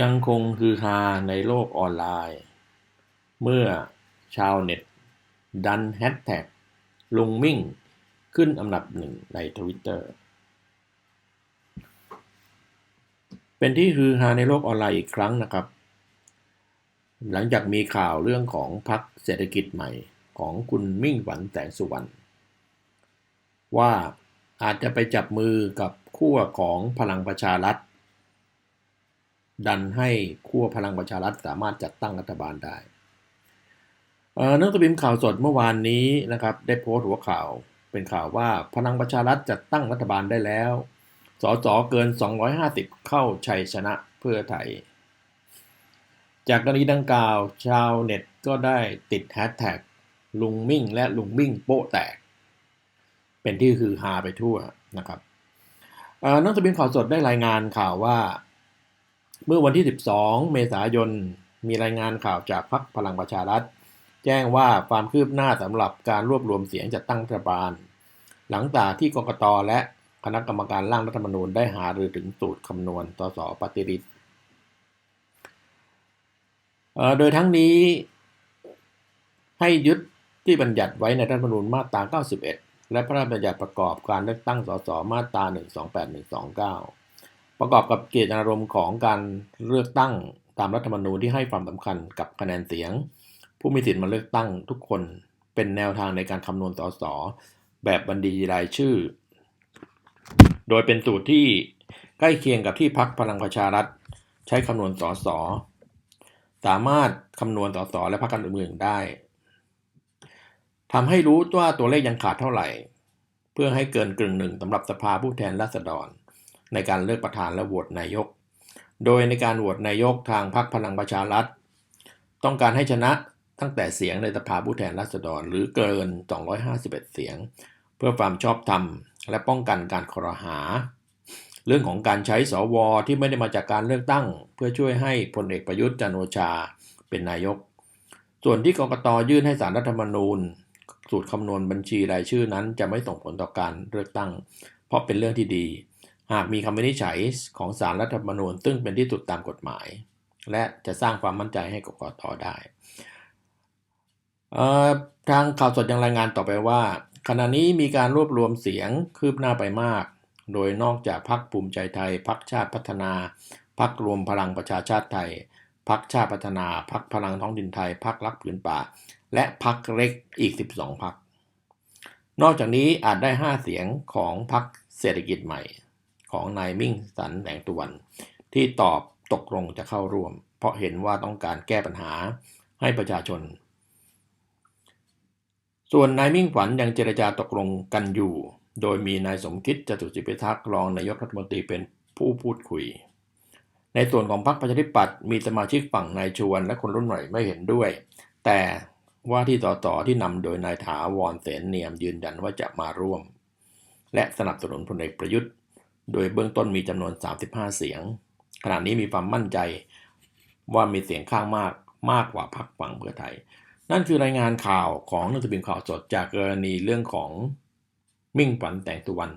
ยังคงคือฮาในโลกออนไลน์ เมื่อชาวเน็ต ดันแฮชแท็กลุงมิ่งขึ้นอันดับหนึ่งในทวิตเตอร์เป็นที่ฮือฮาในโลกออนไลน์อีกครั้งนะครับ หลังจากมีข่าวเรื่องของพรรคเศรษฐกิจใหม่ของคุณมิ่งหวันแสงสุวรรณว่าอาจจะไปจับมือกับขั้วของพลังประชารัฐ ดันให้ขั้วพลังประชารัฐสามารถจัดตั้งรัฐบาลได้นักตบิมข่าวสดเมื่อวานนี้นะครับ ได้โพสต์หัวข่าวเป็นข่าวว่าพลังประชารัฐจัดตั้งรัฐบาลได้แล้ว สสเกิน 250 เข้าชัยชนะเพื่อไทย จากกรณีดังกล่าวชาวเน็ตก็ได้ติดแฮชแท็กลุงมิ่งและลุงมิ่งโป๊ะแตก เป็นที่คือฮาไปทั่วนะครับนักสบินข่าวสดได้รายงานข่าวว่า มื่อวันที่ 12 เมษายน มีรายงานข่าวจากพรรคพลังประชารัฐ แจ้งว่าความคืบหน้าสำหรับการรวบรวมเสียงจัดตั้งรัฐบาล หลังจากที่กกตและคณะกรรมการร่างรัฐธรรมนูญได้หารือถึงสูตรคำนวณสสปฏิริษีโดยทั้งนี้ให้ยึดที่บัญญัติไว้ในรัฐธรรมนูญมาตรา 91 และพระราชบัญญัติประกอบการเลือกตั้งสสมาตรา 128129 ประกอบกับเจตนารมณ์ของการเลือกตั้งตามรัฐธรรมนูญที่ให้ความสำคัญกับคะแนนเสียง ผู้มีสิทธิ์มาเลือกตั้งทุกคนเป็นแนวทางในการคำนวณสสแบบบัญชีรายชื่อ โดยเป็นสูตรที่ใกล้เคียงกับที่พักพลังประชารัฐใช้คำนวณสสสามารถคำนวณสสและพรรคการเมืองได้ทำให้รู้ว่าตัวเลขยังขาดเท่าไหร่ เพื่อให้เกินกึ่งหนึ่งสำหรับสภาผู้แทนราษฎร ในการเลือกประธานและโหวตนายก โดยในการโหวตนายกทางพรรคพลังประชารัฐ ต้องการให้ชนะตั้งแต่เสียงในสภาผู้แทนราษฎรหรือเกิน 251 เสียง เพื่อความชอบธรรม และป้องกันการครหา เรื่องของการใช้สวที่ไม่ได้มาจากการเลือกตั้ง เพื่อช่วยให้พลเอกประยุทธ์จันโอชาเป็นนายก ส่วนที่กรกตยื่นให้สารรัฐธรรมนูญ สูตรคำนวณบัญชีรายชื่อนั้นจะไม่ส่งผลต่อการเลือกตั้ง เพราะเป็นเรื่องที่ดี หากมีคำวินิจฉัยของสารรัฐธรรมนูญ ซึ่งเป็นที่สุดตามกฎหมาย และจะสร้างความมั่นใจให้กกตได้ทางข่าวสดยังรายงานต่อไปว่า ขณะนี้มีการรวบรวมเสียงคืบหน้าไปมาก โดยนอกจากพรรคภูมิใจไทยพรรคชาติพัฒนาพรรครวมพลังประชาชาติไทยพรรคชาติพัฒนาพรรคพลังท้องถิ่นไทยพรรครักผืนป่า และพักเล็กอีก 12พักนอกจากนี้อาจได้ 5 เสียงของพักเศรษฐกิจใหม่ ของนายมิ่งสันแสงตะวันที่ตอบตกลงจะเข้าร่วม เพราะเห็นว่าต้องการแก้ปัญหาให้ประชาชน ส่วนนายมิ่งฝันยังเจรจาตกลงกันอยู่ โดยมีนายสมคิดจตุจิพิทักษ์รองนายกรัฐมนตรีเป็นผู้พูดคุย ในส่วนของพรรคประชาธิปัตย์มีสมาชิกฝั่งนายชวนและคนรุ่นใหม่ไม่เห็นด้วย แต่ว่าที่ต่อต่อที่นำโดยนายถาวรเสนเนียมยืนยันว่าจะมาร่วม และสนับสนุนพลเอกประยุทธ์ โดยเบื้องต้นมีจำนวน 35 เสียง ขณะนี้มีความมั่นใจว่ามีเสียงข้างมากมากกว่าพรรคฝั่งเพื่อไทย นั่นคือรายงานข่าวของนักสืบข่าวสดจากกรณีเรื่องของมิ่งฝันแต่งตุวัน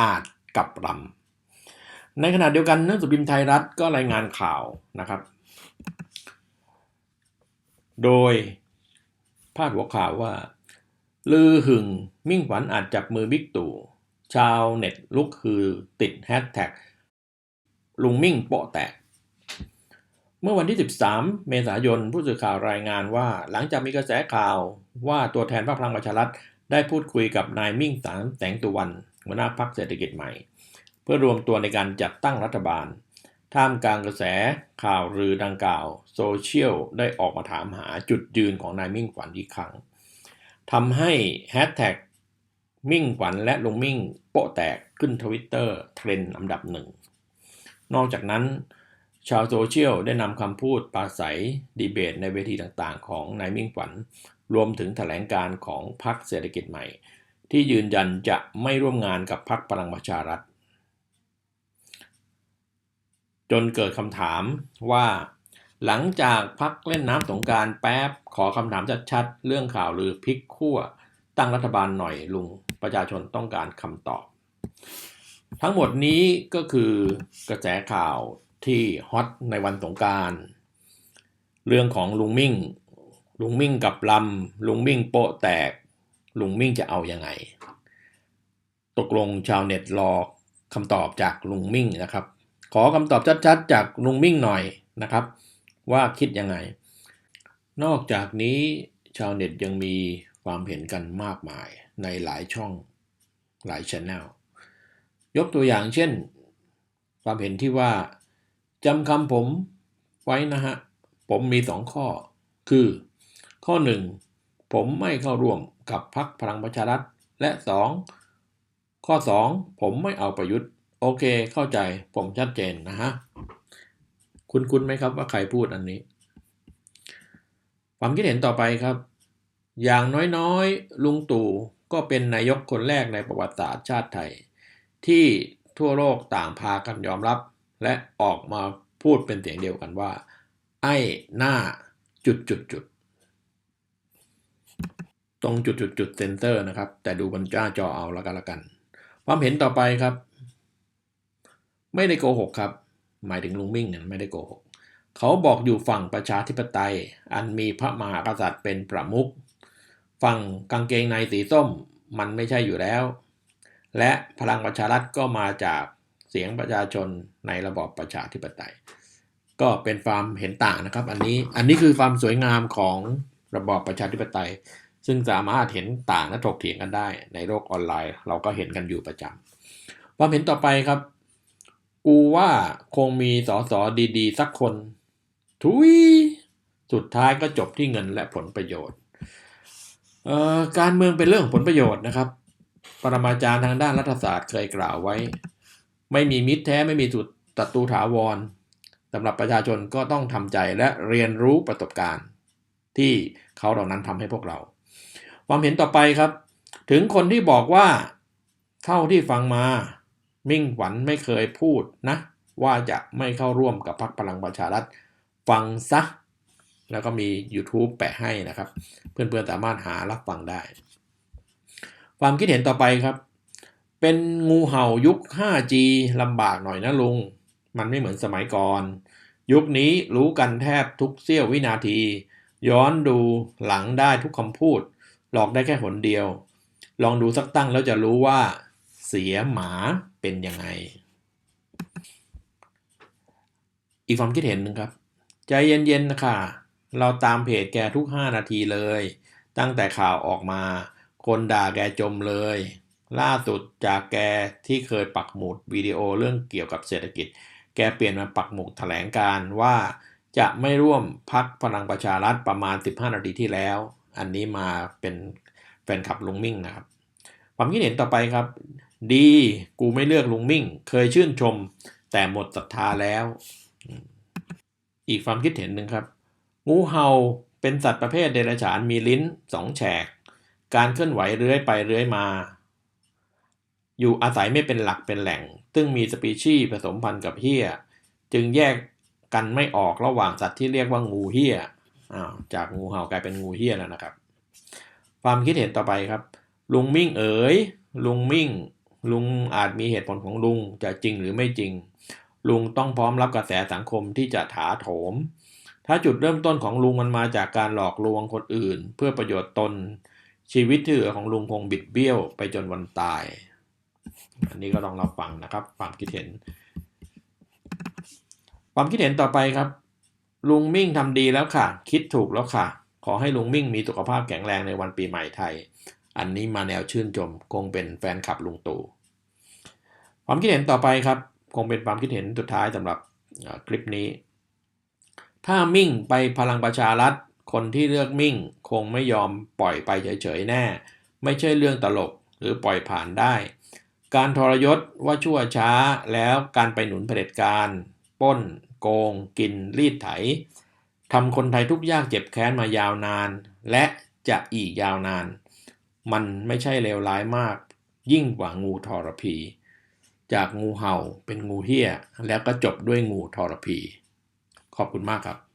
อาจกับรำในขณะเดียวกันนักสืบพิมพ์ไทยรัฐก็รายงานข่าวนะครับ โดยพาดหัวข่าวว่า ลือหึงมิ่งขวัญอาจจับมือบิ๊กตู่ ชาวเน็ตลุกคือติดแฮชแท็กลุงมิ่งโปะแตก เมื่อวันที่ 13 เมษายน ผู้สื่อข่าวรายงานว่า หลังจากมีกระแสข่าวว่าตัวแทนพรรคพลังประชารัฐได้พูดคุยกับนายมิ่งสารแสงตุวันหัวหน้าพรรคเศรษฐกิจใหม่ เพื่อรวมตัวในการจัดตั้งรัฐบาล ท่ามกลางกระแสข่าวลือดังกล่าว โซเชียลได้ออกมาถามหาจุดยืนของนายมิ่งขวัญอีกครั้งทำให้แฮชแท็ก มิ่งขวัญและลุงมิ่งโปะแตกขึ้นทวิตเตอร์เทรนด์อันดับหนึ่ง นอกจากนั้น ชาวโซเชียลได้นำคำพูดปราศัยดีเบตในเวทีต่างๆ ของนายมิ่งขวัญรวมถึงแถลงการของพรรคเศรษฐกิจใหม่ ที่ยืนยันจะไม่ร่วมงานกับพรรคพลังประชารัฐ จนเกิดคำถามว่า หลังจากพักเล่นน้ำสงการแป๊บขอคำถามชัดๆ เรื่องข่าวลือพลิกขั้ว ตั้งรัฐบาลหน่อยลุงประชาชนต้องการคำตอบ ทั้งหมดนี้ก็คือกระแสข่าวที่ฮอตในวันสงการเรื่องของลุงมิ่ง ลุงมิ่งกับลำลุงมิ่งโปะแตก ลุงมิ่งจะเอาอยัางไง ตกลงชาวเน็ตรอคำตอบจากลุงมิ่งนะครับ ขอคำตอบชัดๆ จากลุงมิ่งหน่อยนะครับ ว่าคิดยังไง นอกจากนี้ชาวเน็ตยังมี ความเห็นกันมากมายในหลายช่องหลายช anel ยกตัวอย่างเช่น ความเห็นที่ว่าจำคำผมไว้นะฮะ ผมมีสองข้อ คือ ข้อหนึ่งผมไม่เข้าร่วมกับพรรคพลังประชารัฐ และสองข้อสองผมไม่เอาประยุทธ์ โอเคเข้าใจผมชัดเจนนะฮะ คุณคุณไหมครับว่าใครพูดอันนี้ ความคิดเห็นต่อไปครับ อย่างน้อยๆ ลุงตู่ก็เป็นนายกคนแรกในประวัติศาสตร์ชาติไทย ที่ทั่วโลกต่างพากันยอมรับ และออกมาพูดเป็นเสียงเดียวกันว่า ไอ้หน้าจุดจุดจุดตรงจุดจุดจุดเซนเซอร์นะครับ แต่ดูบนจ้าจอเอาแล้วกันละกัน ความเห็นต่อไปครับ ไม่ได้โกหกครับ หมายถึงลุงมิ่งเนี่ยไม่ได้โกหก เขาบอกอยู่ฝั่งประชาธิปไตย อันมีพระมหากษัตริย์เป็นประมุข ฝั่งกางเกงในสีส้มมันไม่ใช่อยู่แล้ว และพลังประชารัฐก็มาจากเสียงประชาชนในระบอบประชาธิปไตย ก็เป็นความเห็นต่างนะครับ อันนี้อันนี้คือความสวยงามของระบอบประชาธิปไตย ซึ่งสามารถเห็นต่างและถกเถียงกันได้ ในโลกออนไลน์ เราก็เห็นกันอยู่ประจำความเห็นต่อไปครับ กูว่าคงมีสอสอดีๆ สักคน ทุยสุดท้ายก็จบที่เงินและผลประโยชน์ การเมืองเป็นเรื่องผลประโยชน์นะครับ ปรมาจารย์ทางด้านรัฐศาสตร์เคยกล่าวไว้ ไม่มีมิตรแท้ไม่มีสุดตัตูถาวรสำหรับประชาชนก็ต้องทำใจและเรียนรู้ประสบการณ์ ที่เขาเหล่านั้นทำให้พวกเรา ความเห็นต่อไปครับ ถึงคนที่บอกว่าเท่าที่ฟังมามิ่งขวัญไม่เคยพูดนะ ว่าจะไม่เข้าร่วมกับพรรคพลังประชารัฐฟังซะ แล้วก็มี YouTube แปะให้นะครับ เพื่อนๆสามารถหารับฟังได้ ความคิดเห็นต่อไปครับ เป็นงูเห่ายุค 5G ลำบากหน่อยนะลุง มันไม่เหมือนสมัยก่อน ยุคนี้รู้กันแทบทุกเสี้ยววินาที ย้อนดูหลังได้ทุกคำพูด หลอกได้แค่หนเดียว ลองดูสักตั้งแล้วจะรู้ว่าเสียหมาเป็นยังไง อีกความคิดเห็นหนึ่งครับ ใจเย็นๆนะคะ เราตามเพจแกทุก 5 นาทีเลย ตั้งแต่ข่าวออกมา คนด่าแกจมเลย ล่าสุดจากแกที่เคยปักหมุดวิดีโอเรื่องเกี่ยวกับเศรษฐกิจ แกเปลี่ยนมาปักหมุดแถลงการว่า จะไม่ร่วมพักพลังประชารัฐประมาณ 15 นาทีที่แล้ว อันนี้มาเป็นแฟนคลับลุงมิ่งนะครับ ความคิดเห็นต่อไปครับ ดีกูไม่เลือกลุงมิ่ง เคยชื่นชม แต่หมดศรัทธาแล้ว อีกความคิดเห็นหนึ่งครับ งูเห่าเป็นสัตว์ประเภทเดรัจฉานมีลิ้นสองแฉก การเคลื่อนไหวเรื้อยไปเรื้อยมา อยู่อาศัยไม่เป็นหลักเป็นแหล่ง ซึ่งมีสปีชีส์ผสมพันธุ์กับเฮี้ย จึงแยกกันไม่ออกระหว่างสัตว์ที่เรียกว่างูเฮี้ยจากงูเห่ากลายเป็นงูเฮี้ยแล้วนะครับ ความคิดเห็นต่อไปครับ ลุงมิ่งเอ๋ย ลุงมิ่ง ลุงอาจมีเหตุผลของลุงจะจริงหรือไม่จริง ลุงต้องพร้อมรับกระแสสังคมที่จะถาโถม ถ้าจุดเริ่มต้นของลุงมันมาจากการหลอกลวงคนอื่น เพื่อประโยชน์ตน ชีวิตที่เหลือของลุงคงบิดเบี้ยวไปจนวันตาย อันนี้ก็ต้องรับฟังนะครับ ความคิดเห็น ความคิดเห็นต่อไปครับ ลุงมิ่งทำดีแล้วค่ะ คิดถูกแล้วค่ะ ขอให้ลุงมิ่งมีสุขภาพแข็งแรงในวันปีใหม่ไทย อันนี้มาแนวชื่นชมคงเป็นแฟนคลับลุงตู่ความคิดเห็นต่อไปครับ คงเป็นความคิดเห็นสุดท้ายสำหรับคลิปนี้ ถ้ามิ่งไปพลังประชารัฐ คนที่เลือกมิ่งคงไม่ยอมปล่อยไปเฉยๆแน่ ไม่ใช่เรื่องตลกหรือปล่อยผ่านได้ การทรยศว่าชั่วช้าแล้วการไปหนุนเผด็จการป้น โกง กิน รีดไถทำคนไทยทุกยากเจ็บแค้นมายาวนาน และจะอีกยาวนาน มันไม่ใช่เลวร้ายมาก ยิ่งกว่างูทรพี จากงูเห่าเป็นงูเหี้ย แล้วก็จบด้วยงูทรพี ขอบคุณมากครับ